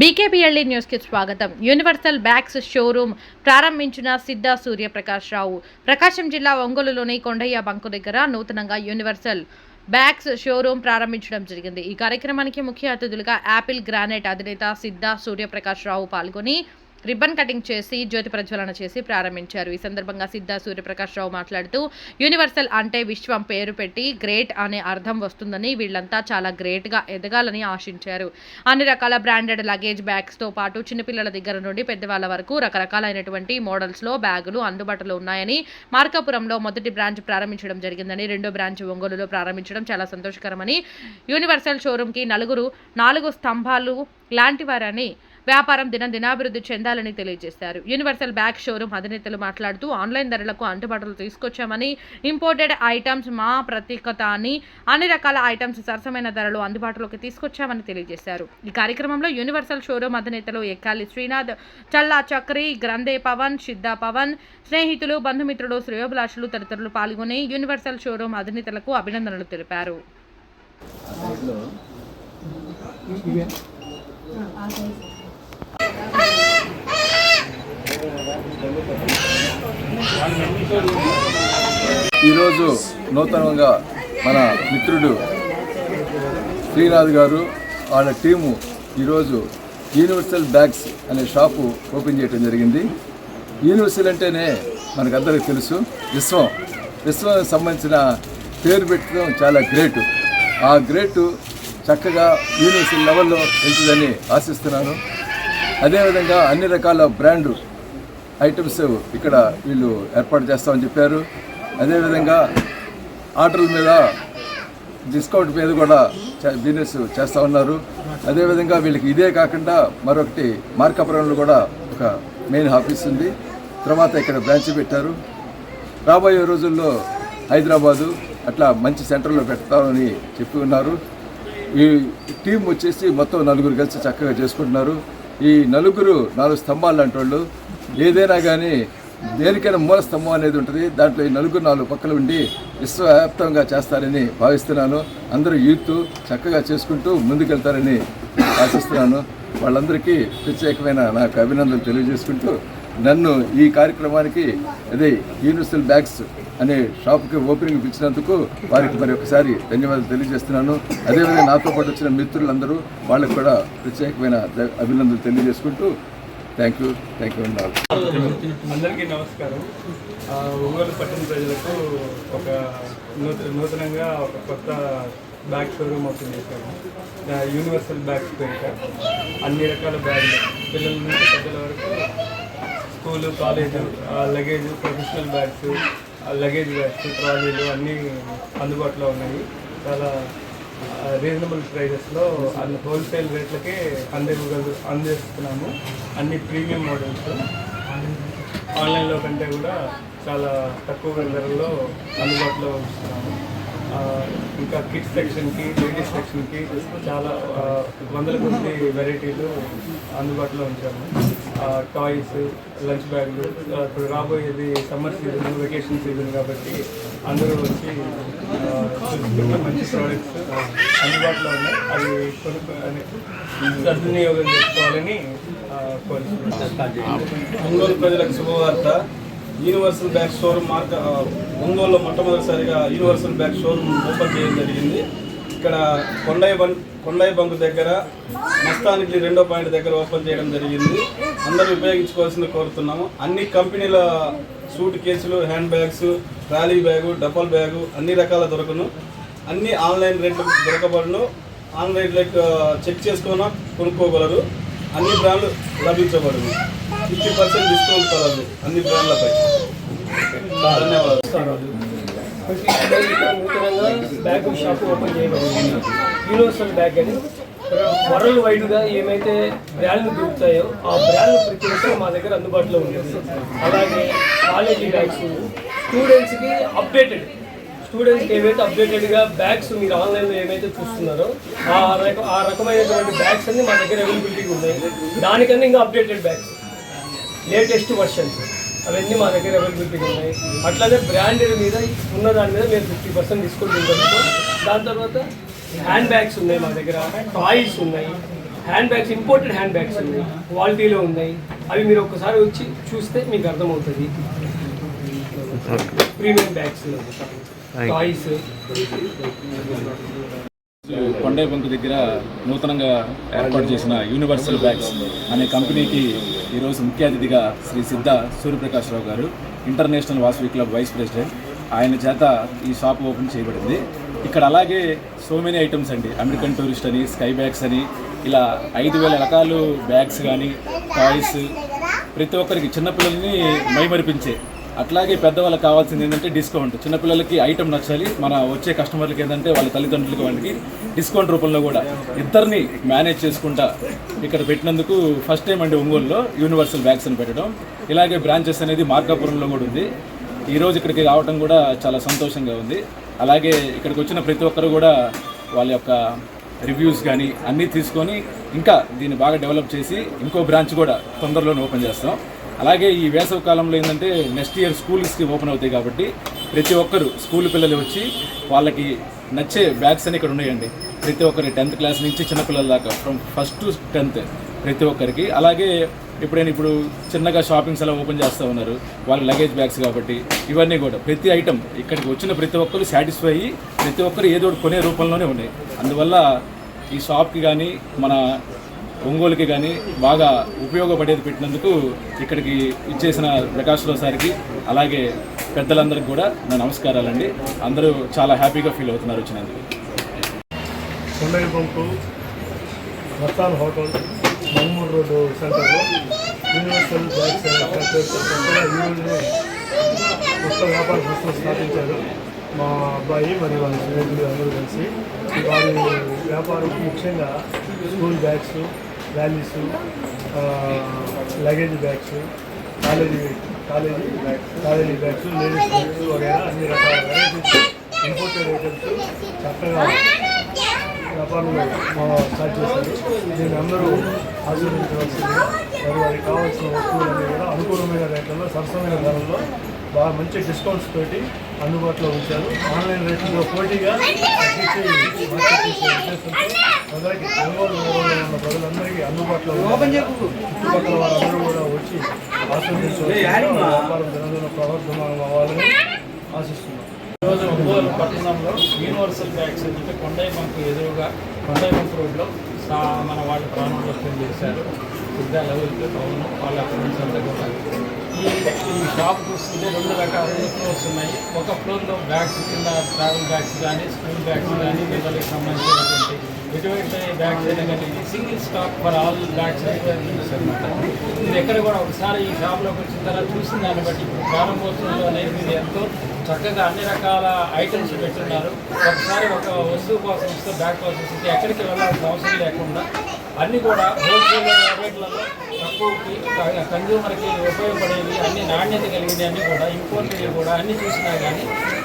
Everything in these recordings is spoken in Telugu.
బీకేబీఎల్ఈ న్యూస్కి స్వాగతం. యూనివర్సల్ బ్యాగ్స్ షోరూమ్ ప్రారంభించిన సిద్ధ సూర్యప్రకాష్ రావు. ప్రకాశం జిల్లా ఒంగోలులోని కొండయ్య బంకు దగ్గర నూతనంగా యూనివర్సల్ బ్యాగ్స్ షోరూమ్ ప్రారంభించడం జరిగింది. ఈ కార్యక్రమానికి ముఖ్య అతిథులుగా యాపిల్ గ్రానైట్ అధినేత సిద్ధ సూర్యప్రకాష్ రావు పాల్గొని రిబ్బన్ కటింగ్ చేసి జ్యోతి ప్రజ్వలన చేసి ప్రారంభించారు. ఈ సందర్భంగా సిద్ధ సూర్యప్రకాష్ రావు మాట్లాడుతూ యూనివర్సల్ అంటే విశ్వం పేరు పెట్టి గ్రేట్ అనే అర్థం వస్తుందని వీళ్ళంతా చాలా గ్రేట్గా ఎదగాలని ఆశించారు. అన్ని రకాల బ్రాండెడ్ లగేజ్ బ్యాగ్స్తో పాటు చిన్నపిల్లల దగ్గర నుండి పెద్దవాళ్ళ వరకు రకరకాలైనటువంటి మోడల్స్లో బ్యాగులు అందుబాటులో ఉన్నాయని మార్కాపురంలో మొదటి బ్రాంచ్ ప్రారంభించడం జరిగిందని రెండో బ్రాంచ్ ఒంగోలులో ప్రారంభించడం చాలా సంతోషకరమని యూనివర్సల్ షోరూమ్కి నలుగురు నాలుగు స్తంభాలు లాంటివారని వ్యాపారం దినం దినాభివృద్ధి చెందాలని తెలియజేశారు. యూనివర్సల్ బ్యాగ్ షోరూమ్ అధినేతలు మాట్లాడుతూ ఆన్లైన్ ధరలకు అందుబాటులో తీసుకొచ్చామని ఇంపోర్టెడ్ ఐటమ్స్ మా ప్రత్యేకత అని అన్ని రకాల ఐటమ్స్ సరసమైన ధరలు అందుబాటులోకి తీసుకొచ్చామని తెలియజేశారు. ఈ కార్యక్రమంలో యూనివర్సల్ షోరూమ్ అధినేతలు ఎక్కాలి శ్రీనాథ్ చల్లా చక్రి గ్రంథే పవన్ సిద్ధా పవన్ స్నేహితులు బంధుమిత్రులు శ్రేయోభిలాషులు తదితరులు పాల్గొని యూనివర్సల్ షోరూమ్ అధినేతలకు అభినందనలు తెలిపారు. ఈరోజు నూతనంగా మన మిత్రుడు శ్రీనాథ్ గారు వాళ్ళ టీము ఈరోజు యూనివర్సల్ బ్యాగ్స్ అనే షాపు ఓపెన్ చేయడం జరిగింది. యూనివర్సల్ అంటేనే మనకందరికీ తెలుసు. విశ్వం. విశ్వానికి సంబంధించిన పేరు పెట్టడం చాలా గ్రేట్. ఆ గ్రేటు చక్కగా యూనివర్సల్ లెవెల్లో వెళ్తుందని ఆశిస్తున్నాను. అదేవిధంగా అన్ని రకాల బ్రాండ్ ఐటమ్స్ ఇక్కడ వీళ్ళు ఏర్పాటు చేస్తామని చెప్పారు. అదేవిధంగా ఆర్డర్ల మీద డిస్కౌంట్ మీద కూడా బిజినెస్ చేస్తూ ఉన్నారు. అదేవిధంగా వీళ్ళకి ఇదే కాకుండా మరొకటి మార్కాపురంలో కూడా ఒక మెయిన్ ఆఫీస్ ఉంది. తర్వాత ఇక్కడ బ్రాంచ్ పెట్టారు. రాబోయే రోజుల్లో హైదరాబాదు అట్లా మంచి సెంటర్లో పెడతామని చెప్పి ఉన్నారు. ఈ టీం వచ్చేసి మొత్తం నలుగురు కలిసి చక్కగా చేసుకుంటున్నారు. ఈ నలుగురు నాలుగు స్తంభాలు అంటోళ్ళు ఏదైనా కానీ దేనికైనా మూల స్తంభం అనేది ఉంటుంది. దాంట్లో ఈ నలుగురు నాలుగు పక్కలు ఉండి విశ్వవ్యాప్తంగా చేస్తారని భావిస్తున్నాను. అందరూ యూత్ చక్కగా చేసుకుంటూ ముందుకెళ్తారని ఆశిస్తున్నాను. వాళ్ళందరికీ ప్రత్యేకమైన నాకు అభినందనలు తెలియజేసుకుంటూ నన్ను ఈ కార్యక్రమానికి అదే యూనివర్సల్ బ్యాగ్స్ అనే షాప్కి ఓపెనింగ్ ఇచ్చినందుకు వారికి మరి ఒకసారి ధన్యవాదాలు తెలియజేస్తున్నాను. అదేవిధంగా నాతో పాటు వచ్చిన మిత్రులందరూ వాళ్ళకి కూడా ప్రత్యేకమైన అభినందనలు తెలియజేసుకుంటూ థ్యాంక్ యూ థ్యాంక్ యూ అండి అందరికీ నమస్కారం. ఒంగోలు పట్టణ ప్రజలకు ఒక నూతనంగా ఒక కొత్త బ్యాగ్ షోరూమ్ ఓపెన్ చేశాము. యూనివర్సల్ బ్యాగ్స్ పేరిట అన్ని రకాల బ్యాగ్లు. పిల్లల నుంచి పెద్దల వరకు స్కూలు కాలేజు ఆ, luggage professional bags luggage bags ట్రాలీలు అన్నీ అందుబాటులో ఉన్నాయి. చాలా రీజనబుల్ ప్రైజెస్లో అన్ని హోల్సేల్ రేట్లకే అందివ్వగల అందిస్తున్నాము అన్ని ప్రీమియం మోడల్స్. ఆన్లైన్లో కంటే కూడా చాలా తక్కువ ధరల్లో అందుబాటులో ఉంచుతున్నాము. ఇంకా కిడ్స్ సెక్షన్కి లేడీస్ సెక్షన్కి చాలా వందల కొద్ది వెరైటీలు అందుబాటులో ఉంచాము. టాయ్స్ లంచ్ బ్యాగులు ఇప్పుడు రాబోయేది సమ్మర్ సీజన్ వెకేషన్ సీజన్ కాబట్టి అందరూ వచ్చి మంచి ప్రోడక్ట్స్ అందుబాటులో ఉన్నాయి. అవి కొనుక్కోవాలని సద్వినియోగం చేసుకోవాలని కోరుతున్నాను ఒంగోలు ప్రజలకు శుభవార్త. యూనివర్సల్ బ్యాగ్ షోరూమ్ మార్క ఒంగోలులో మొట్టమొదటిసారిగా యూనివర్సల్ బ్యాగ్ షోరూమ్ ఓపెన్ చేయడం జరిగింది. ఇక్కడ కొండయ్య బం కొండయ్య బంకు దగ్గర మస్తానికి రెండో పాయింట్ దగ్గర ఓపెన్ చేయడం జరిగింది. అందరూ ఉపయోగించుకోవాల్సింది కోరుతున్నాము. అన్ని కంపెనీల సూట్ కేసులు hand bags trolley bag double bag అన్ని రకాల దొరకను. అన్ని ఆన్లైన్ రేట్లు దొరకబడును. ఆన్లైన్ రేట్ చెక్ చేసుకున్న కొనుక్కోగలరు. అన్ని బ్రాండ్లు లభించబడును. ఫిఫ్టీ పర్సెంట్ డిస్కౌంట్ కలదు అన్ని బ్రాండ్లపై. ధన్యవాదాలు. నూతనంగా బ్యాగ్ షాప్ ఓపెన్ చేయబడింది. యూనివర్సల్ బ్యాగ్ అని. వరల్డ్ వైడ్గా ఏమైతే బ్రాండ్లు దొరుకుతాయో ఆ బ్రాండ్లు ప్రతి ఒక్కరు మా దగ్గర అందుబాటులో ఉంటుంది అలాగే కాలేజీ బ్యాగ్స్ స్టూడెంట్స్కి అప్డేటెడ్. స్టూడెంట్స్కి ఏవైతే అప్డేటెడ్గా బ్యాగ్స్ మీరు ఆన్లైన్లో ఏమైతే చూస్తున్నారో ఆ రక ఆ రకమైనటువంటి బ్యాగ్స్ అన్ని మా దగ్గర అవైలబిలిటీగా ఉన్నాయి. దానికన్నా ఇంకా అప్డేటెడ్ బ్యాగ్స్. Latest versions. అవన్నీ మా దగ్గర అవైలబిలిటీగా ఉన్నాయి. అట్లాగే బ్రాండెడ్ మీద ఉన్న దాని మీద మేము ఫిఫ్టీ పర్సెంట్ డిస్కౌంట్ ఉంటుంది దాని తర్వాత హ్యాండ్ బ్యాగ్స్ ఉన్నాయి మా దగ్గర. టాయ్స్ ఉన్నాయి. Hand bags imported hand bags ఉన్నాయి క్వాలిటీలో ఉన్నాయి. అవి మీరు ఒక్కసారి వచ్చి చూస్తే మీకు అర్థమవుతుంది. Premium bags toys Kondaiah bunk దగ్గర నూతనంగా ఏర్పాటు చేసిన యూనివర్సల్ బ్యాగ్స్ అనే కంపెనీకి ఈరోజు ముఖ్య అతిథిగా శ్రీ సిద్ధ సూర్యప్రకాశ్రావు గారు international Vasavi club vice president ఆయన చేత ఈ షాప్ ఓపెన్ చేయబడింది. ఇక్కడ అలాగే సో మెనీ ఐటమ్స్ అండి. అమెరికన్ టూరిస్ట్ అని స్కై బ్యాగ్స్ అని ఇలా ఐదు వేల రకాలు బ్యాగ్స్ కానీ టాయ్స్ ప్రతి ఒక్కరికి చిన్నపిల్లల్ని మైమరిపించే అట్లాగే పెద్దవాళ్ళకి కావాల్సింది ఏంటంటే డిస్కౌంట్ చిన్నపిల్లలకి ఐటమ్ నచ్చాలి మన వచ్చే కస్టమర్లకి ఏంటంటే వాళ్ళ తల్లిదండ్రులకి వాళ్ళకి డిస్కౌంట్ రూపంలో కూడా. ఇద్దరిని మేనేజ్ చేసుకుంటా ఇక్కడ పెట్టినందుకు ఫస్ట్ టైం అండి ఒంగోలులో యూనివర్సల్ బ్యాగ్స్ అని పెట్టడం. ఇలాగే బ్రాంచెస్ అనేది మార్కాపురంలో కూడా ఉంది. ఈరోజు ఇక్కడికి రావడం కూడా చాలా సంతోషంగా ఉంది. అలాగే ఇక్కడికి వచ్చిన ప్రతి ఒక్కరు కూడా వాళ్ళ యొక్క రివ్యూస్ కానీ అన్నీ తీసుకొని ఇంకా దీన్ని బాగా డెవలప్ చేసి ఇంకో బ్రాంచ్ కూడా తొందరలోనే ఓపెన్ చేస్తాం. అలాగే ఈ వేసవి కాలంలో ఏంటంటే నెక్స్ట్ ఇయర్ స్కూల్స్కి ఓపెన్ అవుతాయి కాబట్టి ప్రతి ఒక్కరు స్కూల్ పిల్లలు వచ్చి వాళ్ళకి నచ్చే బ్యాగ్స్ అని ఇక్కడ ఉన్నాయండి. ప్రతి ఒక్కరి టెన్త్ క్లాస్ నుంచి చిన్నపిల్లల దాకా ఫ్రమ్ ఫస్ట్ టు టెన్త్ ప్రతి ఒక్కరికి. అలాగే ఎప్పుడైనా ఇప్పుడు చిన్నగా షాపింగ్స్ అలా ఓపెన్ చేస్తూ ఉన్నారు. వాళ్ళ లగేజ్ బ్యాగ్స్ కాబట్టి ఇవన్నీ కూడా ప్రతి ఐటమ్ ఇక్కడికి వచ్చిన ప్రతి ఒక్కరు సాటిస్ఫై అయ్యి ప్రతి ఒక్కరు ఏదో ఒకటి కొనే రూపంలోనే ఉన్నాయి. అందువల్ల ఈ షాప్కి కానీ మన ఒంగోలుకి కానీ బాగా ఉపయోగపడేది పెట్టినందుకు ఇక్కడికి ఇచ్చేసిన ప్రకాశ్రావు సార్కి అలాగే పెద్దలందరికీ కూడా నా నమస్కారాలండి. అందరూ చాలా హ్యాపీగా ఫీల్ అవుతున్నారు వచ్చినందుకు. Kondaiah pump hotel. Manmur road సెంటర్లో యూనివర్సల్ బ్యాగ్స్ అనే ఈరోజునే కొత్త వ్యాపార సంస్థ స్థాపించారు. మా అబ్బాయి మరియు వాళ్ళ స్నేహితులు అందరూ కలిసి. వారి వ్యాపారం ముఖ్యంగా school bags rallies luggage bags college college college bags ladies bags వగైరా అన్ని రకాల వెరైటీస్ ఇంపోర్టెడ్ ఐటమ్స్ చక్కగా వ్యాపారంలో స్టార్ట్ చేశారు. దీన్ని అందరూ ఆశీర్వించవలసింది మరి వారికి కావాల్సిన వస్తువులన్నీ కూడా అనుకూలమైన రేట్లలో సరసమైన ధరల్లో బాగా మంచి డిస్కౌంట్స్ తోటి అందుబాటులో ఉంచారు ఆన్లైన్ రేట్లతో పోటీగా ప్రజలకి ఉన్న ప్రజలందరికీ అందుబాటులో చుట్టుపక్కల వారందరూ కూడా వచ్చి ఆస్వాదించవచ్చు వ్యాపారం దినదిన ప్రవర్ధమానం అవ్వాలని ఆశిస్తున్నాం. ఈరోజు ఒంగోలు పట్టణంలో యూనివర్సల్ బ్యాగ్స్ అని చెప్పి కొండయ్య బంకు ఎదురుగా కొండయ్య బంక్ రోడ్లో మన వాళ్ళు ప్రారంభోత్సవం చేశారు. పెద్ద లెవెల్ టౌన్ వాళ్ళ ఫ్రెండ్స్ అంతా కూడా. ఈ ఈ షాప్ చూస్తుంటే రెండు రకాల ఫ్లోర్స్ ఉన్నాయి. ఒక ఫ్లోర్లో బ్యాగ్స్ కింద ట్రావెల్ బ్యాగ్స్ కానీ స్కూల్ బ్యాగ్స్ కానీ పిల్లలకి సంబంధించినటువంటి ఎటువంటి బ్యాగ్స్ అయినా కానీ single stock for all bags అనమాట ఇది ఎక్కడ కూడా ఒకసారి ఈ షాప్లోకి వచ్చిన తర్వాత చూసిన దాన్ని బట్టి ప్రారంభోత్సవంలో అనేది ఎంతో చక్కగా అన్ని రకాల ఐటమ్స్ పెట్టున్నారు. ఒకసారి ఒక వస్తువు కోసం వస్తే బ్యాగ్ కోసం వస్తే ఎక్కడికి వెళ్ళాల్సిన అవసరం లేకుండా అన్నీ కూడా హోల్సేల్ రేట్లలో తక్కువకి కన్జ్యూమర్కి ఉపయోగపడేవి అన్ని నాణ్యత కలిగినవి అన్నీ కూడా ఇంపోర్టెడ్ కూడా అన్ని చూసినా కానీ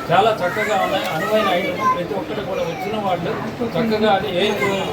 చాలా చక్కగా ఉన్నాయి. అనువైన ఐటమ్ ప్రతి ఒక్కరు కూడా వచ్చిన వాళ్ళు చక్కగా అది ఏ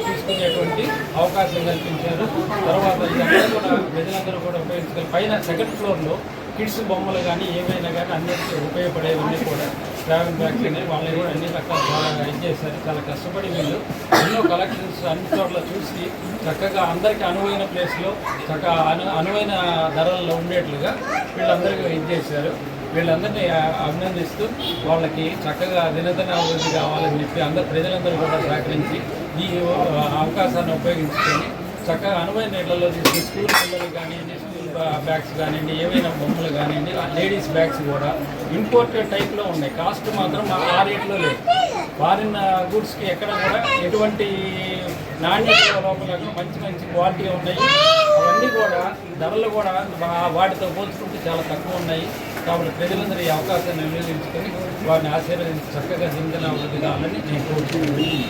తీసుకునేటువంటి అవకాశం కల్పించారు. తర్వాత ఇది కూడా ప్రజలందరూ కూడా ఉపయోగించుకొని పైన సెకండ్ ఫ్లోర్లో కిడ్స్ బొమ్మలు కానీ ఏమైనా కానీ అన్నిటికీ ఉపయోగపడేవన్నీ కూడా ట్రావెల్ బ్యాగ్స్ అనేవి వాళ్ళని కూడా అన్ని రకాల చాలా ఇచ్చేసారు చాలా కష్టపడి వీళ్ళు ఎన్నో కలెక్షన్స్ అన్ని చోట్ల చూసి చక్కగా అందరికీ అనువైన ప్లేస్లో చక్కగా అను అనువైన ధరల్లో ఉండేట్లుగా వీళ్ళందరికీ ఇది చేశారు. వీళ్ళందరినీ అభినందిస్తూ వాళ్ళకి చక్కగా దినదిన అభివృద్ధి కావాలని చెప్పి అందరు ప్రజలందరూ కూడా సహకరించి ఈ అవకాశాన్ని ఉపయోగించుకొని చక్కగా అనువైన నీళ్ళలో తీసుకుని స్కూల్ పిల్లలు కానీ బ్యాగ్స్ కానివ్వండి ఏవైనా బొమ్మలు కానివ్వండి లేడీస్ బ్యాగ్స్ కూడా ఇంపోర్టెడ్ టైప్లో ఉన్నాయి. కాస్ట్ మాత్రం ఆ- రేట్లో లేదు. ఫారిన్ గూడ్స్కి ఎక్కడ కూడా ఎటువంటి నాణ్యత లోపల మంచి మంచి క్వాలిటీ ఉన్నాయి. అవన్నీ కూడా ధరలు కూడా వాటితో పోల్చుకుంటే చాలా తక్కువ ఉన్నాయి. కాబట్టి ప్రజలందరూ ఈ అవకాశాన్ని వినియోగించుకొని వారిని ఆశీర్వదించి చక్కగా దినదిన అభివృద్ధి కావాలని నేను కోరుకుంటున్నాను.